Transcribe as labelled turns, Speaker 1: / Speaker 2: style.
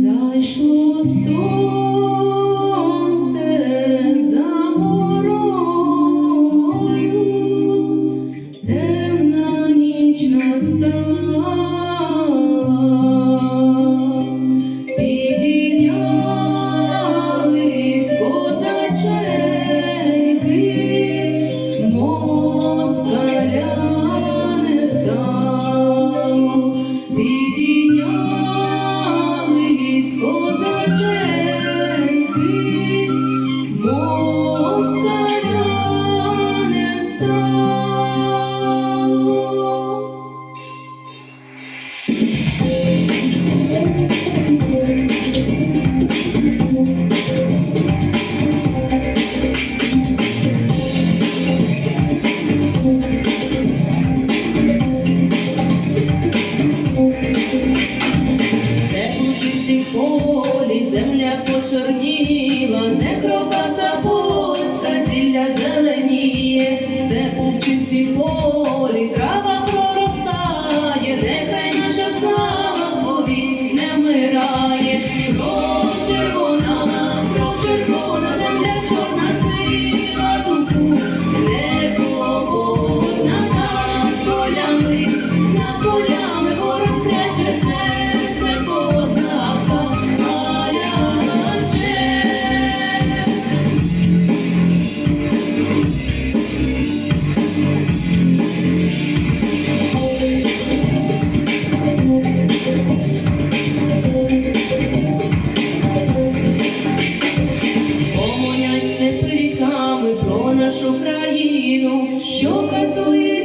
Speaker 1: Зайшло сонце нашу країну, що катує.